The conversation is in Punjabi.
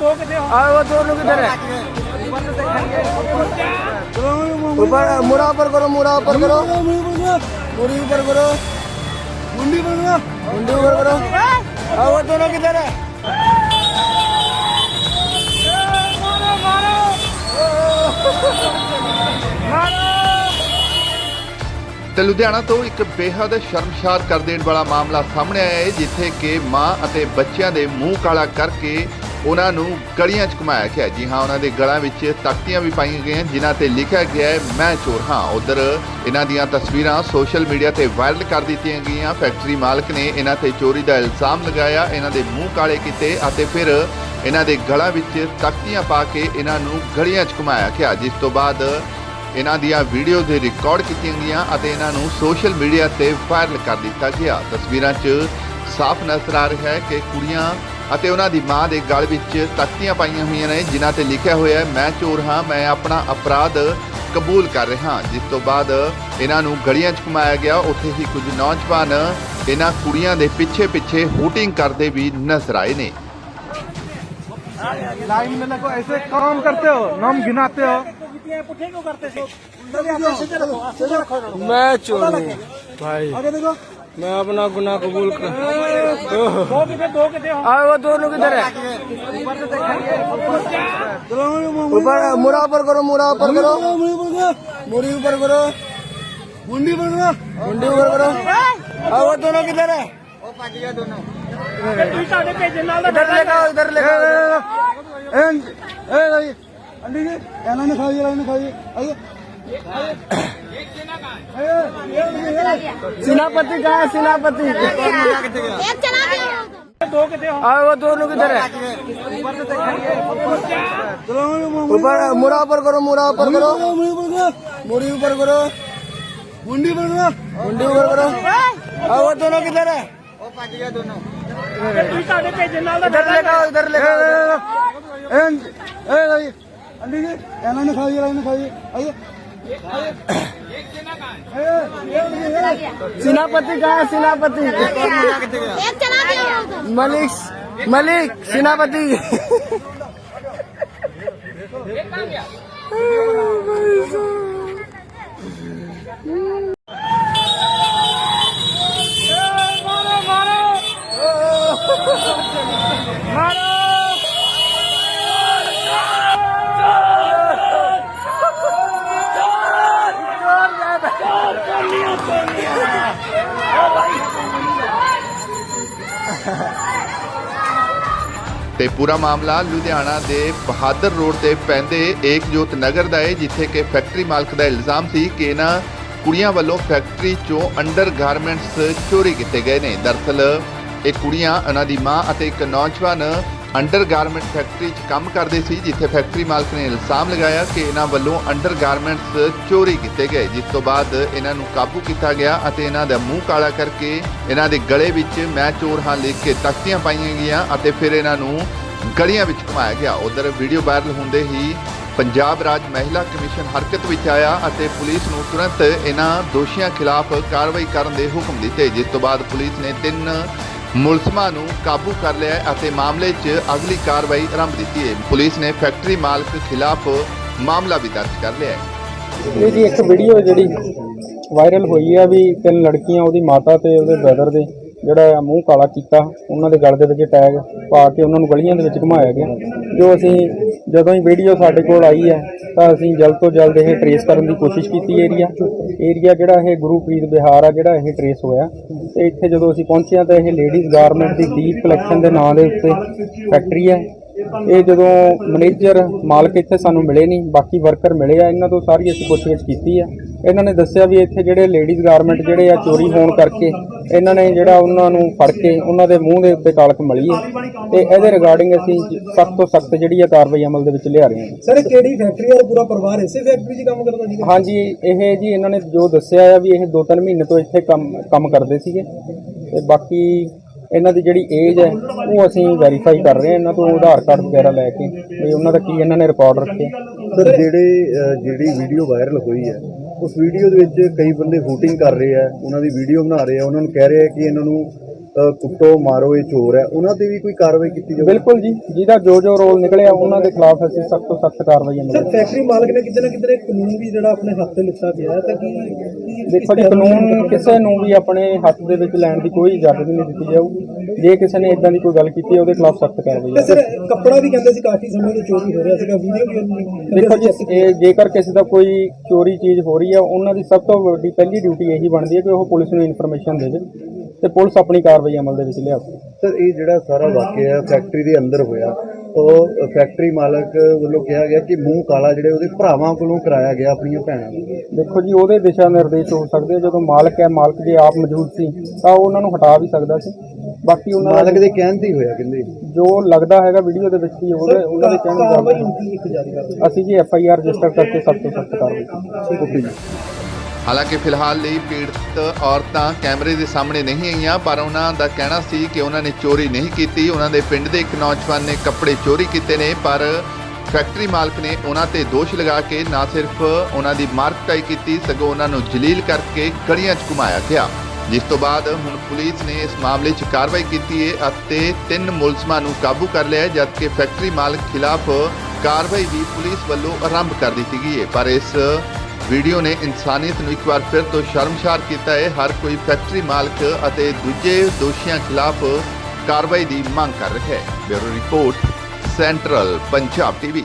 दो कितने हो और वो दोनों किधर है ऊपर मुड़ा ऊपर करो मुड़ा ऊपर करो मुड़ी ऊपर करो मुंडी ऊपर करो मुंडी ऊपर करो और वो दोनों किधर है मारो मारो मारो ਤੇ ਲੁਧਿਆਣਾ ਤੋਂ ਇੱਕ ਬੇਹੱਦ ਸ਼ਰਮਸ਼ਾਰ ਕਰ ਦੇਣ ਵਾਲਾ ਮਾਮਲਾ ਸਾਹਮਣੇ ਆਇਆ ਹੈ ਜਿੱਥੇ ਕਿ ਮਾਂ ਅਤੇ ਬੱਚਿਆਂ ਦੇ ਮੂੰਹ ਕਾਲਾ ਕਰਕੇ ਉਹਨਾਂ ਨੂੰ ਗਲੀਆਂ 'ਚ ਘੁਮਾਇਆ ਗਿਆ। ਜੀ ਹਾਂ, ਉਹਨਾਂ ਦੇ ਗਲਾਂ ਵਿੱਚ ਤਖਤੀਆਂ ਵੀ ਪਾਈਆਂ ਗਈਆਂ, ਜਿਨ੍ਹਾਂ ਤੇ ਲਿਖਿਆ ਗਿਆ ਹੈ, ਮੈਂ ਚੋਰ ਹਾਂ। ਉਧਰ ਇਹਨਾਂ ਦੀਆਂ ਤਸਵੀਰਾਂ ਸੋਸ਼ਲ ਮੀਡੀਆ ਤੇ ਵਾਇਰਲ ਕਰ ਦਿੱਤੀਆਂ ਗਈਆਂ। ਫੈਕਟਰੀ ਮਾਲਕ ਨੇ ਇਹਨਾਂ ਤੇ ਚੋਰੀ ਦਾ ਇਲਜ਼ਾਮ ਲਗਾਇਆ, ਇਹਨਾਂ ਦੇ ਮੂੰਹ ਕਾਲੇ ਕੀਤੇ ਅਤੇ ਫਿਰ ਇਹਨਾਂ ਦੇ ਗਲਾਂ ਵਿੱਚ ਤਖਤੀਆਂ ਪਾ ਕੇ ਇਹਨਾਂ ਨੂੰ ਗਲੀਆਂ 'ਚ ਘੁਮਾਇਆ ਗਿਆ। ਜਿਸ ਤੋਂ ਬਾਅਦ ਇਹਨਾਂ ਦੀਆਂ ਵੀਡੀਓ ਦੇ ਰਿਕਾਰਡ ਕੀਤੀਆਂ ਗਈਆਂ ਅਤੇ ਇਹਨਾਂ ਨੂੰ ਸੋਸ਼ਲ ਮੀਡੀਆ ਤੇ ਵਾਇਰਲ ਕਰ ਦਿੱਤਾ ਗਿਆ। ਤਸਵੀਰਾਂ 'ਚ ਸਾਫ਼ ਨਜ਼ਰ ਆ ਰਿਹਾ ਹੈ ਕਿ ਕੁੜੀਆਂ ਅਤੇ ਉਹਨਾਂ ਦੀ ਮਾਂ ਦੇ ਗਲ ਵਿੱਚ ਤਖਤੀਆਂ ਪਾਈਆਂ ਹੋਈਆਂ ਨੇ ਜਿਨ੍ਹਾਂ ਤੇ ਲਿਖਿਆ ਹੋਇਆ ਹੈ ਮੈਂ ਚੋਰ ਹਾਂ ਮੈਂ ਆਪਣਾ ਅਪਰਾਧ ਕਬੂਲ ਕਰ ਰਿਹਾ ਹਾਂ ਜਿਸ ਤੋਂ ਬਾਅਦ ਇਹਨਾਂ ਨੂੰ ਗਲੀਆਂ 'ਚ ਘੁਮਾਇਆ ਗਿਆ ਉੱਥੇ ਹੀ ਕੁਝ ਨੌਜਵਾਨ ਇਹਨਾਂ ਕੁੜੀਆਂ ਦੇ ਪਿੱਛੇ ਪਿੱਛੇ ਹੂਟਿੰਗ ਕਰਦੇ ਵੀ ਨਜ਼ਰ ਆਏ ਨੇ लाइन में लगो ऐसे काम करते हो नाम गिनाते हो पुठे क्यों करते थे मैं चोर हूँ भाई मैं अपना गुनाह कबूल कर दो कितने दो कितने आ वो दोनों किधर है ऊपर मुरा ऊपर करो मुरा ऊपर करो मुरी ऊपर करो मुंडी ऊपर करो मुंडी ऊपर करो आ वो दोनों किधर है वो पार्टी है दोनों इधर ले आओ इधर ले ए ए भाई अंडी जी एना ने खाइए एना ने खाइए आइए एक जना का है सेनापति एक चला गया दो कितने हो और वो दोनों किधर है ऊपर मुड़ा ऊपर करो मुड़ा ऊपर करो मुड़ी ऊपर करो मुंडी ऊपर करो मुंडी ऊपर करो और वो दोनों किधर है ਤੁਸੀਂ ਸਾਡੇ ਭੇਜਣ ਨਾਲ इधर लेकर आओ इधर लेकर आओ अंडी जी ਇਹਨਾਂ ਨੇ ਖਾਈ ਇਹਨਾਂ ਨੇ ਖਾਈ आइए सेनापति कहाँ है सेनापति एक चला गया मलिक मलिक सेनापति ਮਾਰੋ ਤੇ ਪੂਰਾ ਮਾਮਲਾ ਲੁਧਿਆਣਾ ਦੇ ਬਹਾਦਰ ਰੋਡ ਤੇ ਪੈਂਦੇ ਏਕਜੋਤ ਨਗਰ ਦਾ ਹੈ ਜਿੱਥੇ ਕਿ ਫੈਕਟਰੀ ਮਾਲਕ ਦਾ ਇਲਜ਼ਾਮ ਸੀ ਕਿ ਇਹਨਾਂ ਕੁੜੀਆਂ ਵੱਲੋਂ ਫੈਕਟਰੀ ਚੋਂ ਅੰਡਰ ਗਾਰਮੈਂਟਸ ਚੋਰੀ ਕੀਤੇ ਗਏ ਨੇ। ਦਰਅਸਲ ਇਹ ਕੁੜੀਆਂ ਉਹਨਾਂ ਦੀ ਮਾਂ ਅਤੇ ਇੱਕ ਨੌਜਵਾਨ ਅੰਡਰ ਗਾਰਮੈਂਟ ਫੈਕਟਰੀ 'ਚ ਕੰਮ ਕਰਦੇ ਸੀ, ਜਿੱਥੇ ਫੈਕਟਰੀ ਮਾਲਕ ਨੇ ਇਲਜ਼ਾਮ ਲਗਾਇਆ ਕਿ ਇਹਨਾਂ ਵੱਲੋਂ ਅੰਡਰ ਗਾਰਮੈਂਟਸ ਚੋਰੀ ਕੀਤੇ ਗਏ, ਜਿਸ ਤੋਂ ਬਾਅਦ ਇਹਨਾਂ ਨੂੰ ਕਾਬੂ ਕੀਤਾ ਗਿਆ ਅਤੇ ਇਹਨਾਂ ਦਾ ਮੂੰਹ ਕਾਲਾ ਕਰਕੇ ਇਹਨਾਂ ਦੇ ਗਲੇ ਵਿੱਚ ਮੈਂ ਚੋਰ ਹਾਂ ਲਿਖ ਕੇ ਤਖਤੀਆਂ ਪਾਈਆਂ ਗਈਆਂ ਅਤੇ ਫਿਰ ਇਹਨਾਂ ਨੂੰ ਗਲੀਆਂ ਵਿੱਚ ਘੁਮਾਇਆ ਗਿਆ। ਉਧਰ ਵੀਡੀਓ ਵਾਇਰਲ ਹੁੰਦੇ ਹੀ ਪੰਜਾਬ ਰਾਜ ਮਹਿਲਾ ਕਮਿਸ਼ਨ ਹਰਕਤ ਵਿੱਚ ਆਇਆ ਅਤੇ ਪੁਲਿਸ ਨੂੰ ਤੁਰੰਤ ਇਹਨਾਂ ਦੋਸ਼ੀਆਂ ਖਿਲਾਫ ਕਾਰਵਾਈ ਕਰਨ ਦੇ ਹੁਕਮ ਦਿੱਤੇ, ਜਿਸ ਤੋਂ ਬਾਅਦ ਪੁਲਿਸ ਨੇ ਤਿੰਨ ਮੁਲਜ਼ਮਾਂ ਨੂੰ ਕਾਬੂ ਕਰ ਲਿਆ ਹੈ ਅਤੇ ਮਾਮਲੇ 'ਚ ਅਗਲੀ ਕਾਰਵਾਈ ਆਰੰਭ ਦਿੱਤੀ ਹੈ। ਪੁਲਿਸ ਨੇ ਫੈਕਟਰੀ ਮਾਲਕ ਖਿਲਾਫ ਮਾਮਲਾ ਵੀ ਦਰਜ ਕਰ ਲਿਆ ਹੈ। ਇਹ ਜੀ ਇੱਕ ਵੀਡੀਓ ਜਿਹੜੀ ਵਾਇਰਲ ਹੋਈ ਆ ਵੀ ਤਿੰਨ ਲੜਕੀਆਂ, ਉਹਦੀ ਮਾਤਾ ਤੇ ਉਹਦੇ ਬ੍ਰਦਰ ਦੇ ਜਿਹੜਾ ਆ ਮੂੰਹ ਕਾਲਾ ਕੀਤਾ, ਉਹਨਾਂ ਦੇ ਗਲ ਦੇ ਵਿੱਚ ਟੈਗ ਪਾ ਕੇ ਉਹਨਾਂ ਨੂੰ ਗਲੀਆਂ ਦੇ ਵਿੱਚ ਘੁਮਾਇਆ ਗਿਆ। ਜੋ ਅਸੀਂ ਜਦੋਂ ਹੀ ਵੀਡੀਓ ਸਾਡੇ ਕੋਲ ਆਈ ਹੈ, ਤਾਂ ਅਸੀਂ ਜਲਦ ਤੋਂ ਜਲਦ ਇਹ ਟਰੇਸ ਕਰਨ ਦੀ ਕੋਸ਼ਿਸ਼ ਕੀਤੀ ਏਰੀਆ ਏਰੀਆ ਜਿਹੜਾ ਇਹ ਗੁਰੂਪ੍ਰੀਤ ਬਿਹਾਰ ਆ, ਜਿਹੜਾ ਇਹ ਟਰੇਸ ਹੋਇਆ। ਤੇ ਇੱਥੇ ਜਦੋਂ ਅਸੀਂ ਪਹੁੰਚੇ ਹਾਂ, ਤਾਂ ਇਹ ਲੇਡੀਜ਼ ਗਾਰਮੈਂਟ ਦੀ ਦੀਪ ਕਲੈਕਸ਼ਨ ਦੇ ਨਾਂ ਦੇ ਉੱਤੇ ਫੈਕਟਰੀ ਹੈ। ਇਹ ਜਦੋਂ ਮੈਨੇਜਰ ਮਾਲਕ ਇੱਥੇ ਸਾਨੂੰ ਮਿਲੇ ਨਹੀਂ, ਬਾਕੀ ਵਰਕਰ ਮਿਲੇ ਆ, ਇਹਨਾਂ ਤੋਂ ਸਾਰੀ ਅਸੀਂ ਪੁੱਛਗਿੱਛ ਕੀਤੀ ਆ ਇਹਨਾਂ ਨੇ ਦੱਸਿਆ ਵੀ ਇੱਥੇ ਜਿਹੜੇ ਲੇਡੀਜ਼ ਗਾਰਮੈਂਟ ਜਿਹੜੇ ਆ, ਚੋਰੀ ਹੋਣ ਕਰਕੇ ਇਹਨਾਂ ਨੇ ਜਿਹੜਾ ਉਹਨਾਂ ਨੂੰ ਫੜ ਕੇ ਉਹਨਾਂ ਦੇ ਮੂੰਹ ਦੇ ਉੱਤੇ ਕਾਲਕ ਮਲੀ ਹੈ ਤੇ ਇਹਦੇ ਰਿਗਾਰਡਿੰਗ ਅਸੀਂ ਸਖਤ ਤੋਂ ਸਖਤ ਜਿਹੜੀ ਆ ਕਾਰਵਾਈ ਅਮਲ ਦੇ ਵਿੱਚ ਲਿਆ ਰਹੇ ਹਾਂ। ਸਰ ਇਹ ਕਿਹੜੀ ਫੈਕਟਰੀ ਔਰ ਪੂਰਾ ਪਰਿਵਾਰ ਇਸੇ ਫੈਕਟਰੀ 'ਚ ਕੰਮ ਕਰਦਾ ਜੀ ਹਾਂਜੀ ਇਹ ਜੀ ਇਹਨਾਂ ਨੇ ਜੋ ਦੱਸਿਆ ਆ ਵੀ ਇਹ 2-3 ਮਹੀਨੇ ਤੋਂ ਇੱਥੇ ਕੰਮ ਕੰਮ ਕਰਦੇ ਸੀਗੇ। ਤੇ ਬਾਕੀ ਇਹਨਾਂ ਦੀ ਜਿਹੜੀ ਏਜ ਹੈ ਉਹ ਅਸੀਂ ਵੈਰੀਫਾਈ ਕਰ ਰਹੇ ਹਾਂ ਇਹਨਾਂ ਤੋਂ ਆਧਾਰ ਕਾਰਡ ਵਗੈਰਾ ਲੈ ਕੇ ਵੀ ਉਹਨਾਂ ਦਾ ਕੀ ਇਹਨਾਂ ਨੇ ਰਿਕਾਰਡ ਰੱਖੇ ਸਰ ਜਿਹੜੇ ਜਿਹੜੀ ਵੀਡੀਓ ਵਾਇਰਲ ਹੋਈ ਹੈ ਉਸ ਵੀਡੀਓ ਦੇ ਵਿੱਚ ਕਈ ਬੰਦੇ ਹੂਟਿੰਗ ਕਰ ਰਹੇ ਆ, ਉਹਨਾਂ ਦੀ ਵੀਡੀਓ ਬਣਾ ਰਹੇ ਆ, ਉਹਨਾਂ ਨੂੰ ਕਹਿ ਰਹੇ ਆ ਕਿ ਇਹਨਾਂ ਨੂੰ ਕੁੱਟੋ ਮਾਰੋ ਇਹ ਚੋਰ ਹੈ। ਉਹਨਾਂ ਤੇ ਵੀ ਕੋਈ ਕਾਰਵਾਈ ਕੀਤੀ ਜਾਵੇ ਬਿਲਕੁਲ ਜੀ ਜਿਹਦਾ ਜੋ ਜੋ ਰੋਲ ਨਿਕਲਿਆ ਉਹਨਾਂ ਦੇ ਖਿਲਾਫ ਅਸੀਂ ਸਖਤ ਤੋਂ ਸਖਤ ਕਾਰਵਾਈ ਕਰਾਂਗੇ ਫੈਕਟਰੀ ਮਾਲਕ ਨੇ ਕਿਤੇ ਨਾ ਕਿਤੇ ਕਾਨੂੰਨ ਵੀ ਜਿਹੜਾ ਆਪਣੇ ਹੱਥ ਤੇ ਲਿੱਤਾ ਗਿਆ ਹੈ ਤਾਂ ਕੀ ਦੇਖੋ ਜੀ ਕਾਨੂੰਨ ਕਿਸੇ ਨੂੰ ਵੀ ਆਪਣੇ ਹੱਥ ਦੇ ਵਿੱਚ ਲੈਣ ਦੀ ਕੋਈ ਇਜਾਜ਼ਤ ਨਹੀਂ ਦਿੱਤੀ ਜਾਊਗੀ ਜੇ ਕਿਸੇ ਨੇ ਇਦਾਂ ਦੀ ਕੋਈ ਗੱਲ ਕੀਤੀ ਹੈ ਉਹਦੇ ਖਿਲਾਫ ਸਖਤ ਕਾਰਵਾਈ ਹੈ। ਸਰ ਕੱਪੜਾ ਵੀ ਕਹਿੰਦੇ ਸੀ ਕਾਫੀ ਸਮੇਂ ਤੋਂ ਚੋਰੀ ਹੋ ਰਿਹਾ ਸੀਗਾ ਵੀਡੀਓ ਵੀ ਦੇਖੋ ਜੀ ਇਹ ਜੇਕਰ ਕਿਸੇ ਦਾ ਕੋਈ ਚੋਰੀ ਚੀਜ਼ ਹੋ ਰਹੀ ਹੈ ਉਹਨਾਂ ਦੀ ਸਭ ਤੋਂ ਵੱਡੀ ਪਹਿਲੀ ਡਿਊਟੀ ਇਹੀ ਬਣਦੀ ਹੈ ਕਿ ਉਹ ਪੁਲਿਸ ਨੂੰ ਇਨਫੋਰਮੇਸ਼ਨ ਦੇਵੇ। ਤੇ ਪੁਲਿਸ ਆਪਣੀ ਕਾਰਵਾਈ ਅਮਲ ਦੇ ਵਿੱਚ ਲਿਆਵੇ ਸਰ ਇਹ ਜਿਹੜਾ ਸਾਰਾ ਵਾਕਿਆ ਹੈ ਫੈਕਟਰੀ ਦੇ ਅੰਦਰ ਹੋਇਆ ਉਹ ਫੈਕਟਰੀ ਮਾਲਕ ਵੱਲੋਂ ਕਿਹਾ ਗਿਆ ਕਿ ਮੂੰਹ ਕਾਲਾ ਜਿਹੜੇ ਉਹਦੇ ਭਰਾਵਾਂ ਕੋਲੋਂ ਕਰਾਇਆ ਗਿਆ ਆਪਣੀਆਂ ਭੈਣਾਂ ਨੂੰ। ਦੇਖੋ ਜੀ ਉਹਦੇ ਦਿਸ਼ਾ ਨਿਰਦੇਸ਼ ਹੋ ਸਕਦੇ। ਜਦੋਂ ਮਾਲਕ ਹੈ ਮਾਲਕ ਜੇ ਆਪ ਮੌਜੂਦ ਸੀ ਤਾਂ ਉਹ ਉਹਨਾਂ ਨੂੰ ਹਟਾ ਵੀ ਸਕਦਾ ਸੀ। ਬਾਕੀ ਉਹਨਾਂ ਮਾਲਕ ਦਾ ਦੇ ਕਹਿਣ ਤੇ ਹੀ ਹੋਇਆ ਕਹਿੰਦੇ। ਜੋ ਲੱਗਦਾ ਹੈਗਾ ਵੀਡੀਓ ਦੇ ਵਿੱਚ ਹੀ ਉਹਦੇ ਉਹਨਾਂ ਦੇ ਕਹਿਣ ਮੁਤਾਬਕ। ਅਸੀਂ ਜੀ ਐਫ ਆਈ ਆਰ ਰਜਿਸਟਰ ਕਰਕੇ ਸਭ ਤੋਂ ਸਖਤ ਕਾਰਵਾਈ ਓਕੇ ਜੀ ਹਾਲਾਂਕਿ ਫਿਲਹਾਲ ਲਈ ਪੀੜਤ ਔਰਤਾਂ ਕੈਮਰੇ ਦੇ ਸਾਹਮਣੇ ਨਹੀਂ ਆਈਆਂ, ਪਰ ਉਹਨਾਂ ਦਾ ਕਹਿਣਾ ਸੀ ਕਿ ਉਹਨਾਂ ਨੇ ਚੋਰੀ ਨਹੀਂ ਕੀਤੀ। ਉਹਨਾਂ ਦੇ ਪਿੰਡ ਦੇ ਇੱਕ ਨੌਜਵਾਨ ਨੇ ਕੱਪੜੇ ਚੋਰੀ ਕੀਤੇ ਨੇ, ਪਰ ਫੈਕਟਰੀ ਮਾਲਕ ਨੇ ਉਹਨਾਂ ਤੇ ਦੋਸ਼ ਲਗਾ ਕੇ ਨਾ ਸਿਰਫ ਉਹਨਾਂ ਦੀ ਮਾਰਕਟਾਈ ਕੀਤੀ, ਸਗੋਂ ਉਹਨਾਂ ਨੂੰ ਜਲੀਲ ਕਰਕੇ ਗਲੀਆਂ 'ਚ ਘੁਮਾਇਆ ਗਿਆ। ਜਿਸ ਤੋਂ ਬਾਅਦ ਹੁਣ ਪੁਲਿਸ ਨੇ ਇਸ ਮਾਮਲੇ 'ਚ ਕਾਰਵਾਈ ਕੀਤੀ ਹੈ ਅਤੇ ਤਿੰਨ ਮੁਲਜ਼ਮਾਂ ਨੂੰ ਕਾਬੂ ਕਰ ਲਿਆ ਹੈ, ਜਦਕਿ ਫੈਕਟਰੀ ਮਾਲਕ ਖਿਲਾਫ ਕਾਰਵਾਈ ਵੀ ਪੁਲਿਸ ਵੱਲੋਂ ਆਰੰਭ ਕਰ ਦਿੱਤੀ ਗਈ ਹੈ ਪਰ ਇਸ ਵੀਡੀਓ ਨੇ ਇਨਸਾਨੀਅਤ ਨੂੰ ਇੱਕ ਵਾਰ ਫਿਰ ਤੋਂ ਸ਼ਰਮਸ਼ਾਰ ਕੀਤਾ ਹੈ। ਹਰ ਕੋਈ ਫੈਕਟਰੀ ਮਾਲਕ ਅਤੇ ਦੂਜੇ ਦੋਸ਼ੀਆਂ ਖਿਲਾਫ ਕਾਰਵਾਈ ਦੀ ਮੰਗ ਕਰ ਰਿਹਾ ਹੈ। Bureau report, central Punjab TV.